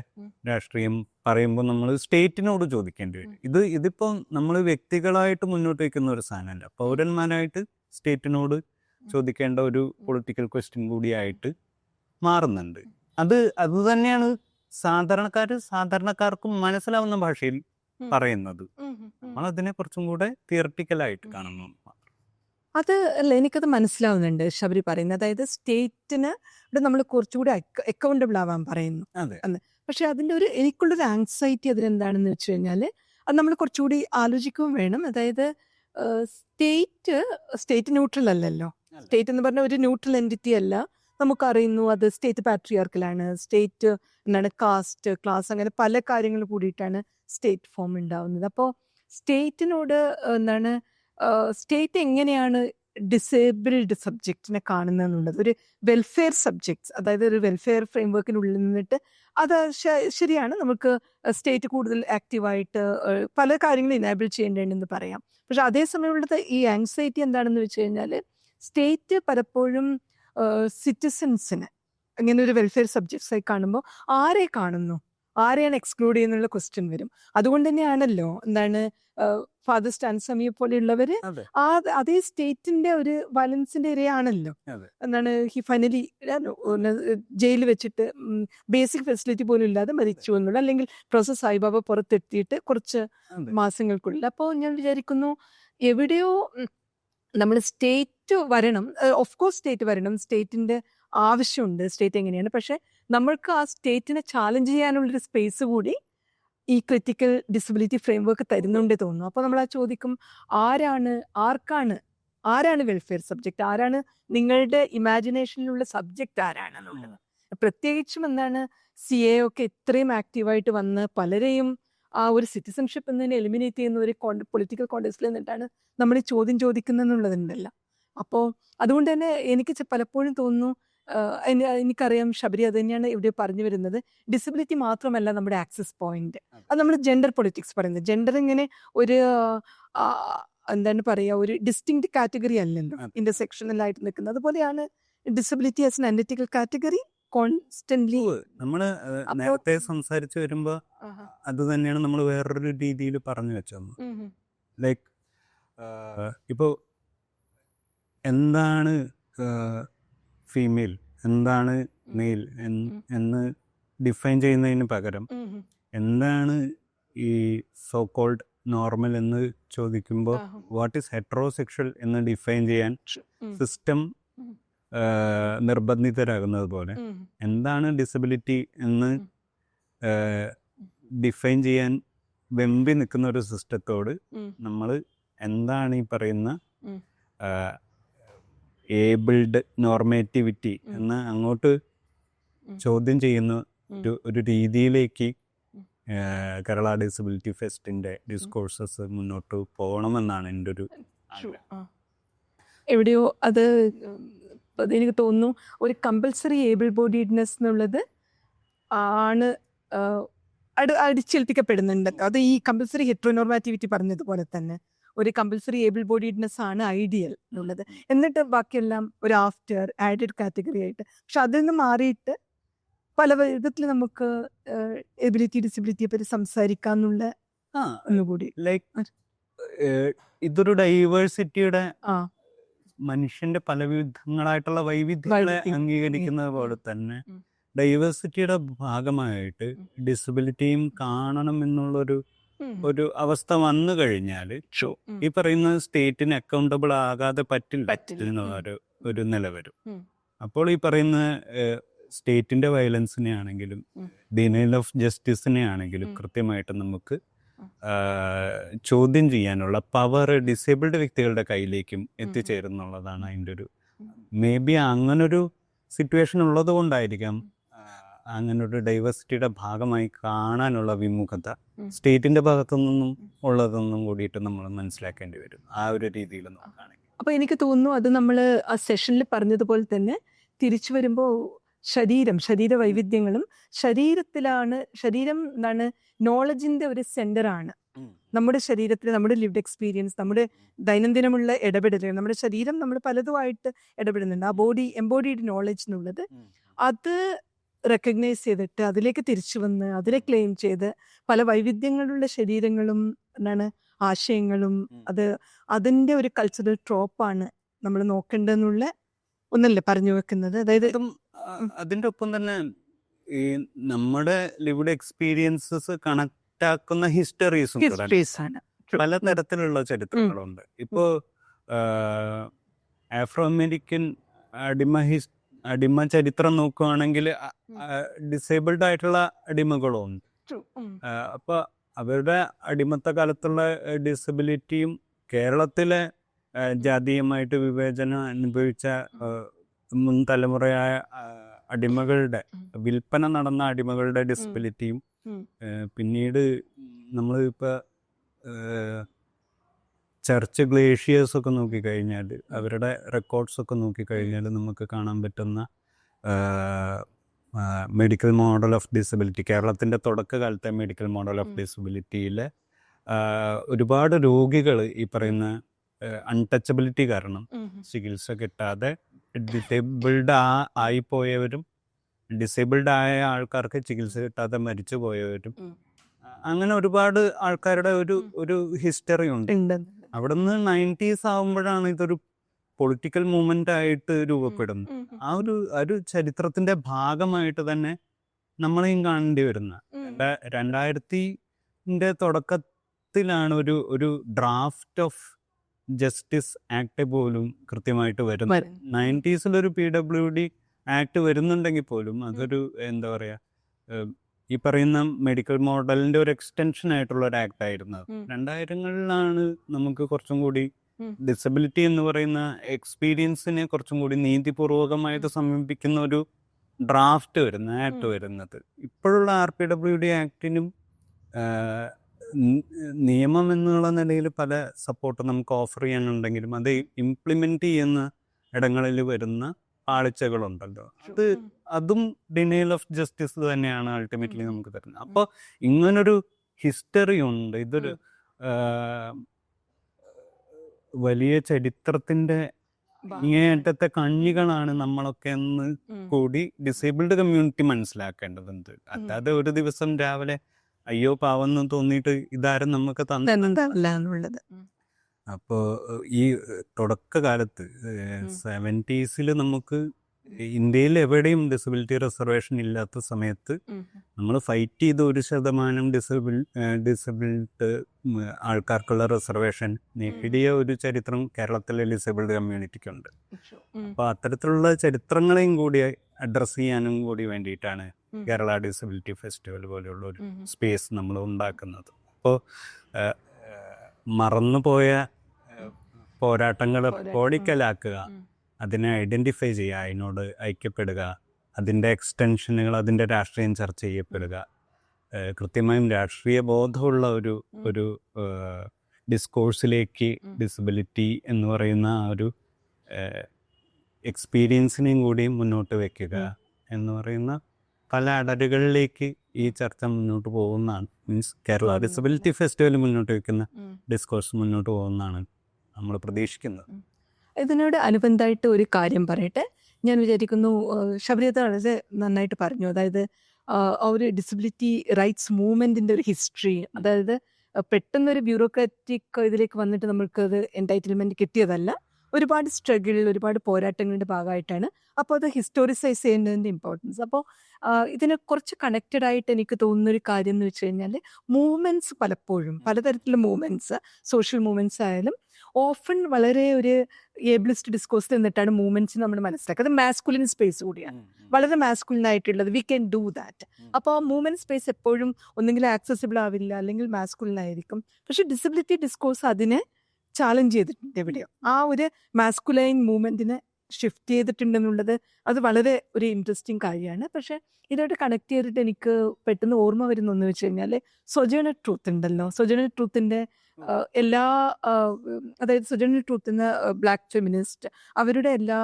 രാഷ്ട്രീയം പറയുമ്പോൾ നമ്മൾ സ്റ്റേറ്റിനോട് ചോദിക്കേണ്ടി വരും. ഇത് ഇതിപ്പോൾ നമ്മൾ വ്യക്തികളായിട്ട് മുന്നോട്ട് വയ്ക്കുന്ന ഒരു സാധനമല്ല. പൗരന്മാരായിട്ട് സ്റ്റേറ്റിനോട് ചോദിക്കേണ്ട ഒരു പൊളിറ്റിക്കൽ ക്വസ്റ്റ്യൻ കൂടിയായിട്ട് മാറുന്നുണ്ട്. അത് അത് തന്നെയാണ് സാധാരണക്കാർ സാധാരണക്കാർക്കും മനസ്സിലാവുന്ന ഭാഷയിൽ. പറയുന്നത്. നമ്മൾ അതിനെ കുറച്ചും കൂടെ തിയറട്ടിക്കലായിട്ട് ആയിട്ട് കാണുന്നു. അത് അല്ല എനിക്കത് മനസ്സിലാവുന്നുണ്ട് ശബരി പറയുന്നത്. അതായത് സ്റ്റേറ്റിന് ഇവിടെ നമ്മൾ കുറച്ചുകൂടി അക്കൗണ്ടബിൾ ആവാൻ പറയുന്നു. അതെ. പക്ഷെ അതിന്റെ ഒരു എനിക്കുള്ളൊരു ആങ്സൈറ്റി അതിനെന്താണെന്ന് വെച്ച് കഴിഞ്ഞാൽ അത് നമ്മൾ കുറച്ചുകൂടി ആലോചിക്കുകയും വേണം. അതായത് സ്റ്റേറ്റ് സ്റ്റേറ്റ് ന്യൂട്രൽ അല്ലല്ലോ. സ്റ്റേറ്റ് എന്ന് പറഞ്ഞ ഒരു ന്യൂട്രൽ എന്റിറ്റി അല്ല. നമുക്കറിയുന്നു അത് സ്റ്റേറ്റ് പാട്രിയാർക്കലാണ്. സ്റ്റേറ്റ് എന്താണ് കാസ്റ്റ് ക്ലാസ് അങ്ങനെ പല കാര്യങ്ങൾ കൂടിയിട്ടാണ് സ്റ്റേറ്റ് ഫോം ഉണ്ടാവുന്നത്. അപ്പോൾ സ്റ്റേറ്റിനോട് എന്താണ് സ്റ്റേറ്റ് എങ്ങനെയാണ് ഡിസേബിൾഡ് സബ്ജക്റ്റിനെ കാണുന്നതെന്നുള്ളത്. ഒരു വെൽഫെയർ സബ്ജക്ട്സ് അതായത് ഒരു വെൽഫെയർ ഫ്രെയിംവർക്കിനുള്ളിൽ നിന്നിട്ട് അത് ശരിയാണ്. നമുക്ക് സ്റ്റേറ്റ് കൂടുതൽ ആക്റ്റീവായിട്ട് പല കാര്യങ്ങളും ഇനേബിൾ ചെയ്യേണ്ടതെന്ന് പറയാം. പക്ഷെ അതേസമയമുള്ളത് ഈ ആങ്സൈറ്റി എന്താണെന്ന് വെച്ച് കഴിഞ്ഞാൽ സ്റ്റേറ്റ് പലപ്പോഴും സിറ്റിസൻസിന് ഇങ്ങനെ ഒരു വെൽഫെയർ സബ്ജക്ട്സായി കാണുമ്പോൾ ആരെ കാണുന്നു? ആരെയാണ് എക്സ്ക്ലൂഡ് ചെയ്യുന്നുള്ള ക്വസ്റ്റ്യൻ വരും. അതുകൊണ്ട് തന്നെയാണല്ലോ എന്താണ് ഫാദർ സ്റ്റാൻസമിയെ പോലെയുള്ളവര് ആ അതേ സ്റ്റേറ്റിന്റെ ഒരു വയലൻസിന്റെ ഇരയാണല്ലോ. എന്താണ് ഹി ഫൈനലി ജയിലിൽ വെച്ചിട്ട് ബേസിക് ഫെസിലിറ്റി പോലും ഇല്ലാതെ മരിച്ചു എന്നുള്ള അല്ലെങ്കിൽ പ്രൊഫസർ സായിബാബ പുറത്തെത്തിയിട്ട് കുറച്ച് മാസങ്ങൾക്കുള്ള മാസങ്ങൾക്കുള്ളിൽ. അപ്പോൾ ഞാൻ വിചാരിക്കുന്നു എവിടെയോ നമ്മൾ സ്റ്റേറ്റ് വരണം. ഓഫ് കോഴ്സ് സ്റ്റേറ്റ് വരണം. സ്റ്റേറ്റിന്റെ ആവശ്യമുണ്ട്. സ്റ്റേറ്റ് എങ്ങനെയാണ്? പക്ഷേ നമ്മൾക്ക് ആ സ്റ്റേറ്റിനെ ചാലഞ്ച് ചെയ്യാനുള്ളൊരു സ്പേസ് കൂടി ഈ ക്രിറ്റിക്കൽ ഡിസബിലിറ്റി ഫ്രെയിംവർക്ക് തരുന്നുണ്ട് തോന്നുന്നു. അപ്പോൾ നമ്മൾ ആ ചോദിക്കും ആരാണ് ആർക്കാണ് ആരാണ് വെൽഫെയർ സബ്ജക്റ്റ് ആരാണ് നിങ്ങളുടെ ഇമാജിനേഷനിലുള്ള സബ്ജക്റ്റ് ആരാണെന്നുള്ളത്? പ്രത്യേകിച്ചും എന്താണ് സി എ ഒക്കെ ഇത്രയും ആക്റ്റീവായിട്ട് വന്ന് പലരെയും ആ ഒരു സിറ്റിസൺഷിപ്പ് എന്നതിനെ എലിമിനേറ്റ് ചെയ്യുന്ന ഒരു പൊളിറ്റിക്കൽ കോണ്ടക്സ്റ്റിൽ നിന്നിട്ടാണ് നമ്മൾ ഈ ചോദ്യം ചോദിക്കുന്നെന്നുള്ളതുണ്ടല്ല അപ്പോൾ അതുകൊണ്ട് തന്നെ എനിക്ക് പലപ്പോഴും തോന്നുന്നു എനിക്കറിയാം ശബരി അത് തന്നെയാണ് ഇവിടെ പറഞ്ഞു വരുന്നത്. ഡിസബിലിറ്റി മാത്രമല്ല നമ്മുടെ ആക്സസ് പോയിന്റ്. അത്. നമ്മൾ ജെൻഡർ പൊളിറ്റിക്സ് പറയുന്നത്. ജെൻഡർ ഇങ്ങനെ ഒരു എന്താണ് പറയുക ഒരു ഡിസ്റ്റിങ്ക്ട് കാറ്റഗറി അല്ലല്ലോ ഇന്റർസെക്ഷനലായിട്ട് നിൽക്കുന്നത്. അതുപോലെയാണ് disability as an analytical category constantly നമ്മൾ നേരത്തെ സംസാരിച്ചു വരുമ്പോ അത് തന്നെയാണ് നമ്മൾ വേറൊരു രീതിയിൽ പറഞ്ഞു വെച്ചത്. ലൈക്ക് ഇപ്പോൾ എന്താണ് ഫീമെയിൽ എന്താണ് മെയിൽ എന്ന് ഡിഫൈൻ ചെയ്യുന്നതിന് പകരം എന്താണ് ഈ സോ കോൾഡ് നോർമൽ എന്ന് ചോദിക്കുമ്പോൾ വാട്ട് ഈസ് ഹെട്രോസെക്ഷൽ എന്ന് ഡിഫൈൻ ചെയ്യാൻ സിസ്റ്റം. നിർബന്ധിതരാകുന്നത് പോലെ എന്താണ് ഡിസബിലിറ്റി എന്ന് ഡിഫൈൻ ചെയ്യാൻ വെമ്പി നിൽക്കുന്ന ഒരു സിസ്റ്റത്തോട് നമ്മൾ എന്താണ് ഈ പറയുന്ന. ഏബിൾഡ് നോർമേറ്റിവിറ്റി എന്ന അങ്ങോട്ട് ചോദ്യം ചെയ്യുന്ന ഒരു ഒരു രീതിയിലേക്ക് കേരള ഡിസബിലിറ്റി ഫെസ്റ്റിന്റെ ഡിസ്കോഴ്സസ് മുന്നോട്ട് പോകണമെന്നാണ് എന്റെ ഒരു എവിടെയോ അത് എനിക്ക് തോന്നുന്നു ഒരു കമ്പൽസറി ഏബിൾ ബോഡീഡ്നെസ് എന്നുള്ളത് ആണ് അടി അടിച്ചേൽപ്പിക്കപ്പെടുന്നുണ്ട്. അത് ഈ കമ്പൽസറി ഹെട്രോനോർമാറ്റിവിറ്റി പറഞ്ഞതുപോലെ തന്നെ. ഒരു കമ്പൽസറി ഏബിൾ ബോഡീഡ്നെസ് ആണ് ഐഡിയൽ എന്നുള്ളത്. എന്നിട്ട് ബാക്കിയെല്ലാം ഒരു ആഫ്റ്റർ ആഡഡ് കാറ്റഗറി ആയിട്ട്. പക്ഷെ അതിൽ നിന്ന് മാറിയിട്ട് പല വിധത്തിൽ നമുക്ക് എബിലിറ്റി ഡിസബിലിറ്റിയെ പറ്റി സംസാരിക്കാം എന്നുള്ള ആ ഒന്നുകൂടി ലൈക്ക് ഇതൊരു ഡൈവേഴ്സിറ്റിയുടെ ആ. മനുഷ്യന്റെ പല വിധങ്ങളായിട്ടുള്ള വൈവിധ്യങ്ങളെ വൈവിധ്യം. അംഗീകരിക്കുന്നത് പോലെ തന്നെ ഡൈവേഴ്സിറ്റിയുടെ ഭാഗമായിട്ട് ഡിസബിലിറ്റിയും കാണണം എന്നുള്ളൊരു. ഒരു അവസ്ഥ വന്നു കഴിഞ്ഞാൽ ഈ പറയുന്ന സ്റ്റേറ്റിന് അക്കൗണ്ടബിൾ ആകാതെ പറ്റില്ല. ഒരു ഒരു നില വരും അപ്പോൾ ഈ പറയുന്ന സ്റ്റേറ്റിന്റെ വയലൻസിനെ ആണെങ്കിലും. ഡിനൈൽ ഓഫ് ജസ്റ്റിസിനെ ആണെങ്കിലും കൃത്യമായിട്ട് നമുക്ക് ചോദ്യം ചെയ്യാനുള്ള പവർ ഡിസേബിൾഡ് വ്യക്തികളുടെ കയ്യിലേക്കും എത്തിച്ചേരുന്നുള്ളതാണ് അതിന്റെ ഒരു. മേ ബി അങ്ങനൊരു സിറ്റുവേഷൻ ഉള്ളത് കൊണ്ടായിരിക്കാം ആ, ഒരു ഡൈവേഴ്സിറ്റിയുടെ ഭാഗമായി കാണാനുള്ള വിമുഖത സ്റ്റേറ്റിന്റെ ഭാഗത്തു നിന്നും ഉള്ളതൊന്നും കൂടിയിട്ട് നമ്മൾ മനസ്സിലാക്കേണ്ടി വരും. ആ ഒരു രീതിയിൽ നോക്കുകയാണെങ്കിൽ. അപ്പൊ എനിക്ക് തോന്നുന്നു അത് നമ്മൾ ആ സെഷനിൽ പറഞ്ഞതുപോലെ തന്നെ തിരിച്ചു വരുമ്പോൾ ശരീരം ശരീര വൈവിധ്യങ്ങളും ശരീരത്തിലാണ് ശരീരം എന്താണ് നോളജിന്റെ ഒരു സെന്ററാണ് നമ്മുടെ ശരീരത്തിൽ നമ്മുടെ ലിവ്ഡ് എക്സ്പീരിയൻസ് നമ്മുടെ ദൈനംദിനമുള്ള ഇടപെടലുകൾ നമ്മുടെ ശരീരം നമ്മൾ പലതുമായിട്ട് ഇടപെടുന്നുണ്ട്. ആ ബോഡി എംബോഡീഡ് നോളജ് എന്നുള്ളത് അത് റെക്കഗ്നൈസ് ചെയ്തിട്ട് അതിലേക്ക് തിരിച്ചു വന്ന് അതിനെ ക്ലെയിം ചെയ്ത് പല വൈവിധ്യങ്ങളുള്ള ശരീരങ്ങളും എന്താണ് ആശയങ്ങളും അത് അതിന്റെ ഒരു കൾച്ചറൽ ട്രോപ്പാണ് നമ്മൾ നോക്കേണ്ടതെന്നുള്ള ഒന്നല്ലേ പറഞ്ഞു വെക്കുന്നത്. അതായത് അതിന്റെ ഒപ്പം തന്നെ ഈ നമ്മുടെ ലിവിഡ് എക്സ്പീരിയൻസസ് കണക്ട് ആക്കുന്ന ഹിസ്റ്ററീസും പലതരത്തിലുള്ള പല തരത്തിലുള്ള ചരിത്രങ്ങളുണ്ട്. ഇപ്പോ ആഫ്രോ അമേരിക്കൻ അടിമ ഹിസ് അടിമ ചരിത്രം നോക്കുകയാണെങ്കിൽ ഡിസേബിൾഡ് ആയിട്ടുള്ള അടിമകളും അപ്പൊ അവരുടെ അടിമത്ത കാലത്തുള്ള ഡിസബിലിറ്റിയും കേരളത്തിലെ ജാതീയമായിട്ട് വിവേചനം അനുഭവിച്ച മുൻ തലമുറയായ അടിമകളുടെ. വിൽപ്പന നടന്ന അടിമകളുടെ ഡിസബിലിറ്റിയും പിന്നീട് നമ്മൾ ഇപ്പൊ ചർച്ച് ഗ്ലേഷ്യേഴ്സ് ഒക്കെ നോക്കിക്കഴിഞ്ഞാൽ അവരുടെ റെക്കോർഡ്സ് ഒക്കെ നോക്കിക്കഴിഞ്ഞാൽ നമുക്ക് കാണാൻ പറ്റുന്ന മെഡിക്കൽ മോഡൽ ഓഫ് ഡിസബിലിറ്റി കേരളത്തിന്റെ തുടക്കകാലത്തെ മെഡിക്കൽ മോഡൽ ഓഫ് ഡിസബിലിറ്റിയിൽ ഡിസബിലിറ്റിയിലെ ഒരുപാട് രോഗികൾ ഈ പറയുന്ന അൺടച്ചബിലിറ്റി കാരണം ചികിത്സ കിട്ടാതെ ഡിസേബിൾഡ് ആ ആയിപ്പോയവരും ഡിസേബിൾഡ് ആയ ആൾക്കാർക്ക് ചികിത്സ കിട്ടാതെ മരിച്ചു പോയവരും അങ്ങനെ ഒരുപാട് ആൾക്കാരുടെ ഒരു ഒരു ഹിസ്റ്ററി ഉണ്ട്. ഉണ്ട് നിന്ന് നയന്റീസ് ആവുമ്പോഴാണ് ഇതൊരു പൊളിറ്റിക്കൽ മൂവ്മെന്റ് ആയിട്ട് രൂപപ്പെടുന്നത്. ആ ഒരു ഒരു ചരിത്രത്തിന്റെ ഭാഗമായിട്ട് തന്നെ നമ്മളെയും കാണേണ്ടി വരുന്ന രണ്ടാ- രണ്ടായിരത്തിന്റെ തുടക്കത്തിലാണ് ഒരു ഒരു ഡ്രാഫ്റ്റ് ഓഫ് ജസ്റ്റിസ് ആക്ട് പോലും കൃത്യമായിട്ട് വരുന്നത്. നയന്റീസിലൊരു പി ഡബ്ല്യു ഡി ആക്ട് വരുന്നുണ്ടെങ്കിൽ പോലും അതൊരു എന്താ പറയാ ഈ പറയുന്ന മെഡിക്കൽ മോഡലിന്റെ ഒരു എക്സ്റ്റൻഷൻ ആയിട്ടുള്ള ഒരു ആക്ട് ആയിരുന്നു. രണ്ടായിരങ്ങളിലാണ് നമുക്ക് കുറച്ചും കൂടി ഡിസബിലിറ്റി എന്ന് പറയുന്ന എക്സ്പീരിയൻസിനെ കുറച്ചും കൂടി നീതിപൂർവകമായിട്ട് സമീപിക്കുന്ന ഒരു ഡ്രാഫ്റ്റ് വരുന്ന ആക്ട്. വരുന്നത് ഇപ്പോഴുള്ള ആർ പി ഡബ്ല്യു ഡി ആക്ടിനും നിയമം എന്നുള്ള നിലയിൽ പല സപ്പോർട്ട് നമുക്ക് ഓഫർ ചെയ്യാനുണ്ടെങ്കിലും അത് ഇംപ്ലിമെന്റ് ചെയ്യുന്ന ഇടങ്ങളിൽ വരുന്ന പാളിച്ചകളുണ്ടല്ലോ അത് അതും ഡിനയൽ ഓഫ് ജസ്റ്റിസ് തന്നെയാണ് അൾട്ടിമേറ്റ്ലി നമുക്ക് തരുന്നത്. അപ്പോൾ ഇങ്ങനൊരു ഹിസ്റ്ററി ഉണ്ട്. ഇതൊരു വലിയ ചരിത്രത്തിന്റെ ഇങ്ങേയറ്റത്തെ കണ്ണികളാണ് നമ്മളൊക്കെ എന്ന് കൂടി ഡിസേബിൾഡ് കമ്മ്യൂണിറ്റി മനസ്സിലാക്കേണ്ടതുണ്ട്. അല്ലാതെ ഒരു ദിവസം രാവിലെ അയ്യോ പാവെന്ന് തോന്നിയിട്ട് ഇതാരും നമുക്ക് തന്ന അപ്പോൾ ഈ തുടക്കകാലത്ത്. സെവന്റീസിൽ നമുക്ക് ഇന്ത്യയിൽ എവിടെയും ഡിസബിലിറ്റി റിസർവേഷൻ ഇല്ലാത്ത സമയത്ത് നമ്മൾ ഫൈറ്റ് ചെയ്ത ഒരു ശതമാനം ഡിസബിൾ ഡിസബിൾഡ് ആൾക്കാർക്കുള്ള റിസർവേഷൻ നേടിയ ഒരു ചരിത്രം കേരളത്തിലെ ഡിസബിൾഡ് കമ്മ്യൂണിറ്റിക്കുണ്ട് അപ്പോൾ അത്തരത്തിലുള്ള ചരിത്രങ്ങളെയും കൂടി അഡ്രസ്സ് ചെയ്യാനും കൂടി വേണ്ടിയിട്ടാണ് കേരള ഡിസബിലിറ്റി ഫെസ്റ്റിവൽ പോലെയുള്ള ഒരു സ്പേസ് നമ്മൾ ഉണ്ടാക്കുന്നത്. അപ്പോൾ മറന്നുപോയ പോരാട്ടങ്ങൾ പോരാ- കോടിക്കലാക്കുക. അതിനെ ഐഡന്റിഫൈ ചെയ്യുക അതിനോട് ഐക്യപ്പെടുക അതിന്റെ എക്സ്റ്റൻഷനുകൾ അതിന്റെ രാഷ്ട്രീയം ചർച്ച ചെയ്യപ്പെടുക. കൃത്യമായും രാഷ്ട്രീയ ബോധമുള്ള ഒരു ഒരു ഡിസ്കോഴ്സിലേക്ക് ഡിസബിലിറ്റി എന്ന് പറയുന്ന ആ ഒരു എക്സ്പീരിയൻസിനെയും കൂടി മുന്നോട്ട് വെക്കുക എന്ന് പറയുന്ന പല അടരുകളിലേക്ക് ഈ ചർച്ച മുന്നോട്ട് പോകുന്നതാണ്. മീൻസ് കേരള ഡിസബിലിറ്റി ഫെസ്റ്റിവൽ മുന്നോട്ട് വെക്കുന്ന ഡിസ്കോഴ്സ് മുന്നോട്ട് പോകുന്നതാണ് നമ്മൾ പ്രതീക്ഷിക്കുന്നത്. ഇതിനോട് അനുബന്ധമായിട്ട് ഒരു കാര്യം പറയട്ടെ. ഞാൻ വിചാരിക്കുന്നു ശബരിത വളരെ നന്നായിട്ട് പറഞ്ഞു. അതായത് ഒരു ഡിസബിലിറ്റി റൈറ്റ്സ് മൂവ്മെന്റിന്റെ ഒരു ഹിസ്റ്ററി. അതായത് പെട്ടെന്നൊരു ബ്യൂറോക്രാറ്റിക് ഇതിലേക്ക് വന്നിട്ട് നമ്മൾക്ക് അത് എന്റൈറ്റിൽമെന്റ് കിട്ടിയതല്ല. ഒരുപാട് സ്ട്രഗിളിൽ ഒരുപാട് പോരാട്ടങ്ങളുടെ ഭാഗമായിട്ടാണ് അപ്പോൾ അത് ഹിസ്റ്റോറിസൈസ് ചെയ്യുന്നതിന്റെ ഇമ്പോർട്ടൻസ് അപ്പോൾ ഇതിന് കുറച്ച് കണക്റ്റഡ് ആയിട്ട് എനിക്ക് തോന്നുന്ന ഒരു കാര്യം എന്ന് വെച്ച് കഴിഞ്ഞാൽ മൂവ്മെന്റ്സ് പലപ്പോഴും പലതരത്തിലുള്ള മൂവ്മെന്റ്സ് സോഷ്യൽ മൂവ്മെന്റ്സ് ആയാലും ഓഫൺ വളരെ ഒരു ഏബിളിസ്റ്റ് ഡിസ്കോസ് നിന്നിട്ടാണ് മൂവ്മെന്റ്സ് നമ്മൾ മനസ്സിലാക്കുക അത് മാസ്കുലിൻ സ്പേസ് കൂടിയാണ്. വളരെ മാസ്കുലിൻ ആയിട്ടുള്ളത്. We can do that. അപ്പോൾ ആ മൂവ്മെന്റ് സ്പേസ് എപ്പോഴും ഒന്നെങ്കിലും ആക്സസിബിൾ ആവില്ല അല്ലെങ്കിൽ മാസ്കുലിൻ ആയിരിക്കും. പക്ഷെ ഡിസബിലിറ്റി ഡിസ്കോഴ്സ് അതിനെ ചാലഞ്ച് ചെയ്തിട്ടുണ്ട് എവിടെയോ. ആ ഒരു മാസ്കുലൈൻ മൂവ്മെന്റിനെ ഷിഫ്റ്റ് ചെയ്തിട്ടുണ്ടെന്നുള്ളത് അത് വളരെ ഒരു ഇൻട്രസ്റ്റിംഗ് കാര്യമാണ്. പക്ഷെ ഇതായിട്ട് കണക്ട് ചെയ്തിട്ട് എനിക്ക് പെട്ടെന്ന് ഓർമ്മ വരുന്ന ഒന്ന് വെച്ച് കഴിഞ്ഞാൽ സൊജേണ ട്രൂത്ത് ഉണ്ടല്ലോ. സൊജേണ ട്രൂത്തിന്റെ എല്ലാ അതായത് സൊജേണ ട്രൂത്ത് എന്ന ബ്ലാക്ക് ഫെമിനിസ്റ്റ് അവരുടെ എല്ലാ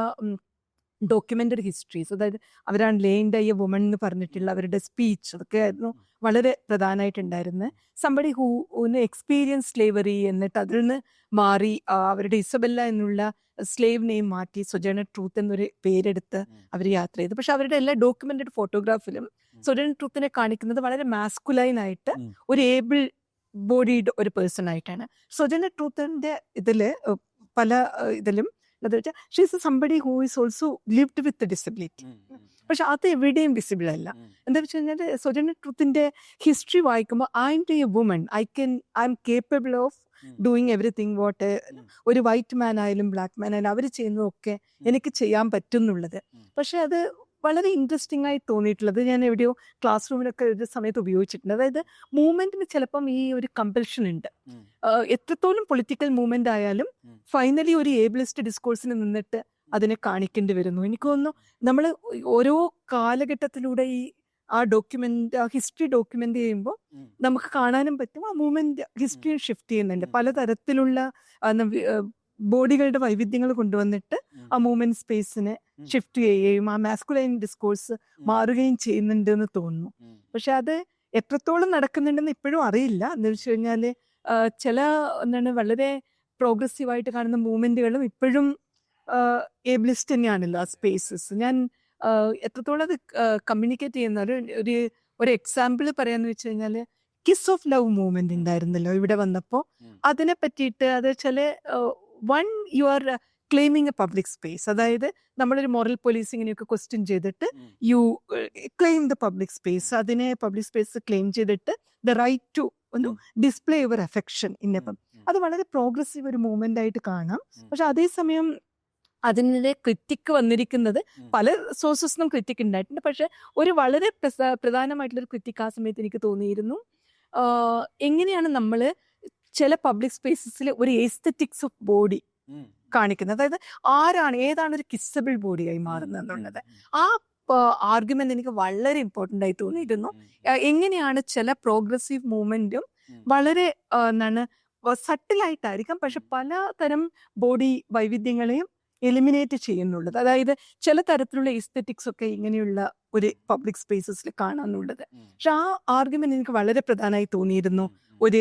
ഉം, ഡോക്യുമെന്ററി ഹിസ്റ്ററീസ്. അതായത് അവരാണ് ലേൻഡ് ഐ എ വുമൺ എന്ന് പറഞ്ഞിട്ടുള്ള അവരുടെ സ്പീച്ച് അതൊക്കെ ആയിരുന്നു വളരെ പ്രധാനമായിട്ടുണ്ടായിരുന്നത് സമ്പടി ഹൂ ഒന്ന് എക്സ്പീരിയൻസ് സ്ലേവറി എന്നിട്ട് അതിൽ നിന്ന് മാറി അവരുടെ ഇസബെല്ല എന്നുള്ള സ്ലേവ് നെയിം മാറ്റി സൊജന ട്രൂത്ത് എന്നൊരു പേരെടുത്ത് അവർ യാത്ര ചെയ്തു. പക്ഷെ അവരുടെ എല്ലാ ഡോക്യുമെന്റഡ് ഫോട്ടോഗ്രാഫിലും സൊജന ട്രൂത്തിനെ കാണിക്കുന്നത് വളരെ മാസ്കുലൈൻ ആയിട്ട്. ഒരു ഏബിൾ ബോഡീഡ് ഒരു പേഴ്സൺ ആയിട്ടാണ്. സൊജന ട്രൂത്തിന്റെ ഇതിൽ പല ഇതിലും എന്താ വെച്ചാൽ she's somebody who is also lived with disability പക്ഷെ അത് എവിടെയും വിസിബിൾ അല്ല. എന്താ വെച്ച് കഴിഞ്ഞാൽ സൊജന ട്രൂത്തിന്റെ ഹിസ്റ്ററി വായിക്കുമ്പോൾ I'm too a woman I can I'm capable of doing everything what ഒരു വൈറ്റ് മാൻ ആയാലും ബ്ലാക്ക് മാൻ ആയാലും അവർ ചെയ്യുന്നതൊക്കെ എനിക്ക് ചെയ്യാൻ പറ്റുന്നുള്ളത്. പക്ഷെ അത് വളരെ ഇൻട്രസ്റ്റിംഗ് ആയി തോന്നിയിട്ടുള്ളത്. ഞാൻ എവിടെയോ ക്ലാസ് റൂമിലൊക്കെ ഒരു സമയത്ത് ഉപയോഗിച്ചിട്ടുണ്ട്. അതായത് മൂവ്മെന്റിന് ചിലപ്പം ഈ ഒരു കമ്പൽഷൻ ഉണ്ട്. എത്രത്തോളം പൊളിറ്റിക്കൽ മൂവ്മെന്റ് ആയാലും ഫൈനലി ഒരു ഏബിളിസ്റ്റ് ഡിസ്കോഴ്സിന് നിന്നിട്ട് അതിനെ കാണിക്കേണ്ടി വരുന്നു. എനിക്ക് തോന്നുന്നു നമ്മൾ ഓരോ കാലഘട്ടത്തിലൂടെ ഈ ആ ഡോക്യുമെന്റ് ആ ഹിസ്റ്ററി ഡോക്യുമെന്റ് ചെയ്യുമ്പോൾ നമുക്ക് കാണാനും പറ്റും. ആ മൂവ്മെന്റ് ഹിസ്റ്ററി ഷിഫ്റ്റ് ചെയ്യുന്നുണ്ട്. പലതരത്തിലുള്ള ബോഡികളുടെ വൈവിധ്യങ്ങൾ കൊണ്ടുവന്നിട്ട് ആ മൂവ്മെന്റ് സ്പേസിനെ ഷിഫ്റ്റ് ചെയ്യുകയും ആ മാസ്കുലൈൻ ഡിസ്കോഴ്സ് മാറുകയും ചെയ്യുന്നുണ്ട് എന്ന് തോന്നുന്നു പക്ഷെ അത് എത്രത്തോളം നടക്കുന്നുണ്ടെന്ന് ഇപ്പോഴും അറിയില്ല. എന്ന് വെച്ച് കഴിഞ്ഞാൽ ചില എന്താണ് വളരെ പ്രോഗ്രസീവായിട്ട് കാണുന്ന മൂവ്മെന്റുകളും ഇപ്പോഴും ഏബിളിസ്റ്റ് തന്നെയാണല്ലോ ആ സ്പേസസ്. ഞാൻ എത്രത്തോളം അത് കമ്മ്യൂണിക്കേറ്റ് ചെയ്യുന്ന ഒരു ഒരു ഒരു എക്സാമ്പിൾ പറയാന്ന് വെച്ച് കഴിഞ്ഞാൽ കിസ് ഓഫ് ലവ് മൂവ്മെന്റ് ഉണ്ടായിരുന്നല്ലോ ഇവിടെ വന്നപ്പോൾ. അതിനെ പറ്റിയിട്ട് അത് ചില one you are claiming a public space അതായത് നമ്മളൊരു മോറൽ പോലീസിങ്ങിനെയൊക്കെ ക്വസ്റ്റ്യൻ ചെയ്തിട്ട് you claim the public space അതിനെ പബ്ലിക് സ്പേസ് ക്ലെയിം ചെയ്തിട്ട് ദ റൈറ്റ് ടു ഒന്ന്. ഡിസ്പ്ലേ യുവർ അഫെക്ഷൻ ഇന്നിപ്പം അത് വളരെ പ്രോഗ്രസീവ് ഒരു മൂവ്മെന്റ് ആയിട്ട് കാണാം. പക്ഷെ അതേസമയം അതിനിടെ ക്രിറ്റിക്ക് വന്നിരിക്കുന്നത് പല സോഴ്സസിനും ക്രിറ്റിക് ഉണ്ടായിട്ടുണ്ട് പക്ഷെ ഒരു വളരെ പ്രധാനമായിട്ടുള്ള ഒരു ക്രിറ്റിക് ആ സമയത്ത് എനിക്ക് തോന്നിയിരുന്നു. എങ്ങനെയാണ് നമ്മൾ ചില പബ്ലിക് സ്പേസസിൽ ഒരു എസ്തറ്റിക്സ് ഓഫ് ബോഡി കാണിക്കുന്നത്. അതായത് ആരാണ് ഏതാണ് ഒരു കിസ്സബിൾ ബോഡിയായി മാറുന്നത് എന്നുള്ളത്. ആ ആർഗ്യുമെന്റ് എനിക്ക് വളരെ ഇമ്പോർട്ടന്റ് ആയി തോന്നിയിരുന്നു. എങ്ങനെയാണ് ചില പ്രോഗ്രസീവ് മൂവ്മെന്റും വളരെ എന്താണ് സട്ടിലായിട്ടായിരിക്കാം പക്ഷെ പലതരം ബോഡി വൈവിധ്യങ്ങളെയും എലിമിനേറ്റ് ചെയ്യുന്നുള്ളത്. അതായത് ചില തരത്തിലുള്ള എസ്തെറ്റിക്സ് ഒക്കെ ഇങ്ങനെയുള്ള ഒരു പബ്ലിക് സ്പേസസിൽ കാണാന്നുള്ളത്. പക്ഷെ ആ ആർഗ്യുമെന്റ് എനിക്ക് വളരെ പ്രധാനമായി തോന്നിയിരുന്നു ഒരു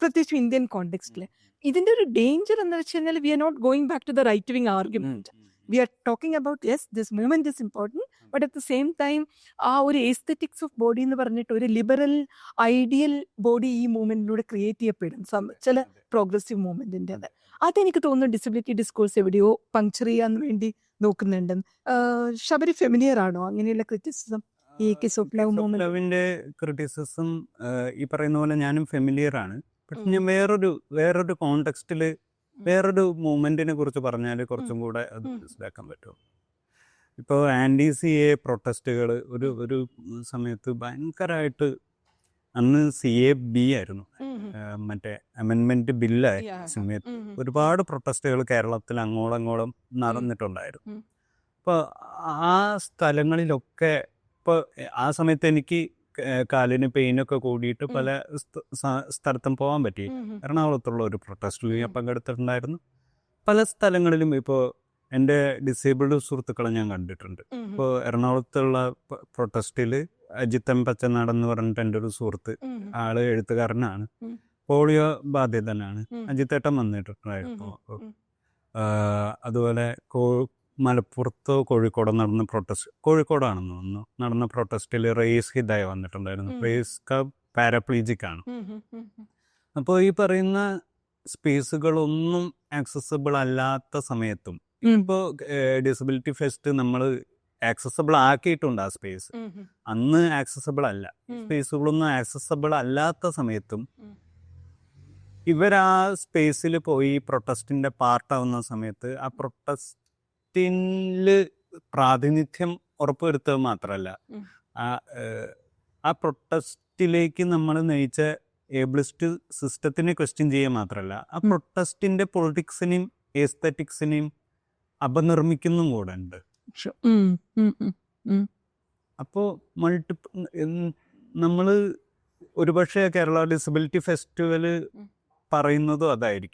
പ്രത്യേകിച്ച് ഇന്ത്യൻ കോണ്ടെക്സ്റ്റിൽ ഇതിന്റെ ഒരു ഡേഞ്ചർ എന്ന് വെച്ച് കഴിഞ്ഞാൽ we are not going back to the right wing argument we are talking about yes this movement is important but at the same time ആ ഒരു എസ്തെറ്റിക്സ് ഓഫ് ബോഡി എന്ന് പറഞ്ഞിട്ട് ഒരു ലിബറൽ ഐഡിയൽ ബോഡി ഈ മൂവ്മെന്റിലൂടെ create ചെയ്യപ്പെടും. ചില progressive മൂവ്മെന്റിന്റെ അത് അതെനിക്ക് തോന്നുന്നു ഡിസബിലിറ്റി ഡിസ്കോഴ്സ് എവിടെയോ പങ്ക്ചർ ചെയ്യാൻ വേണ്ടി നോക്കുന്നുണ്ട്. ശബരി ഫെമിലിയർ ആണോ? അങ്ങനെയുള്ള ക്രിറ്റിസിസം ഈ കിസ് ഓഫ് ലവ്. ലവിന്റെ ക്രിറ്റിസിസം ഈ പറയുന്ന പോലെ ഞാനും ഫെമിലിയർ ആണ്. പക്ഷെ ഞാൻ വേറൊരു വേറൊരു കോണ്ടെക്സ്റ്റിൽ വേറൊരു മൂവ്മെന്റിനെ കുറിച്ച് പറഞ്ഞാൽ കുറച്ചും കൂടെ അത് മനസ്സിലാക്കാൻ പറ്റും. ഇപ്പോൾ ആന്റി സി എ പ്രൊട്ടസ്റ്റുകൾ ഒരു ഒരു സമയത്ത് ഭയങ്കരമായിട്ട് അന്ന് സി എ ബി ആയിരുന്നു. മറ്റേ അമെൻമെന്റ് ബില്ലായ സമയത്ത്. ഒരുപാട് പ്രൊട്ടസ്റ്റുകൾ കേരളത്തിൽ അങ്ങോളം അങ്ങോളം നടന്നിട്ടുണ്ടായിരുന്നു. അപ്പോൾ ആ സ്ഥലങ്ങളിലൊക്കെ ഇപ്പോൾ ആ സമയത്ത് എനിക്ക് കാലിന് പെയിനൊക്കെ കൂടിയിട്ട് പല സ്ഥലത്തും പോകാൻ പറ്റി. എറണാകുളത്തുള്ള ഒരു പ്രൊട്ടസ്റ്റിൽ ഞാൻ. പങ്കെടുത്തിട്ടുണ്ടായിരുന്നു. പല സ്ഥലങ്ങളിലും ഇപ്പോൾ എന്റെ ഡിസേബിൾഡ് സുഹൃത്തുക്കളെ ഞാൻ കണ്ടിട്ടുണ്ട്. ഇപ്പോൾ എറണാകുളത്തുള്ള പ്രൊട്ടസ്റ്റിൽ അജിത്തൻ പച്ചനാട് എന്ന് പറഞ്ഞിട്ട് എന്റെ ഒരു സുഹൃത്ത്. ആൾ എഴുത്തുകാരനാണ് പോളിയോ ബാധിതനാണ് ഉം. അജിത്തേട്ടൻ വന്നിട്ടുണ്ടായിരുന്നു അതുപോലെ കോ മലപ്പുറത്തോ കോഴിക്കോടോ നടന്ന പ്രൊട്ടസ്റ്റ് കോഴിക്കോടാണെന്ന് തോന്നുന്നു നടന്ന പ്രൊട്ടസ്റ്റിൽ റേസ് ഹിദായ വന്നിട്ടുണ്ടായിരുന്നു. റേസ് ക പാരപ്ലീജിക് ആണ്. അപ്പോൾ ഈ പറയുന്ന സ്പേസുകളൊന്നും ആക്സസബിൾ അല്ലാത്ത സമയത്തും. ഇപ്പോൾ ഡിസബിലിറ്റി ഫെസ്റ്റ് നമ്മൾ ആക്സസബിൾ ആക്കിയിട്ടുണ്ട് ആ സ്പേസ്. അന്ന് ആക്സസബിൾ അല്ല. സ്പേസുകൾ സ്പേസുകളൊന്നും ആക്സസബിൾ അല്ലാത്ത സമയത്തും ഇവരാ ഇവർ ആ സ്പേസിൽ പോയി പ്രൊട്ടസ്റ്റിന്റെ പാർട്ടാവുന്ന സമയത്ത് ആ പ്രൊട്ടസ്റ്റിൽ പ്രാതിനിധ്യം ഉറപ്പുവരുത്തുക മാത്രമല്ല. ആ ആ പ്രൊട്ടസ്റ്റിലേക്ക് നമ്മൾ നയിച്ച ഏബിളിസ്റ്റ് സിസ്റ്റത്തിനെ ക്വസ്റ്റ്യൻ ചെയ്യുക മാത്രമല്ല ആ പ്രൊട്ടസ്റ്റിന്റെ പൊളിറ്റിക്സിനെയും എസ്തറ്റിക്സിനെയും അപനിർമ്മിക്കുന്നും കൂടെ ഉണ്ട്. ഉം. അപ്പോൾ മൾട്ടിപ്പിൾ നമ്മൾ ഒരുപക്ഷെ കേരള ഡിസബിലിറ്റി ഫെസ്റ്റിവൽ. പറയുന്നതും അതായിരിക്കും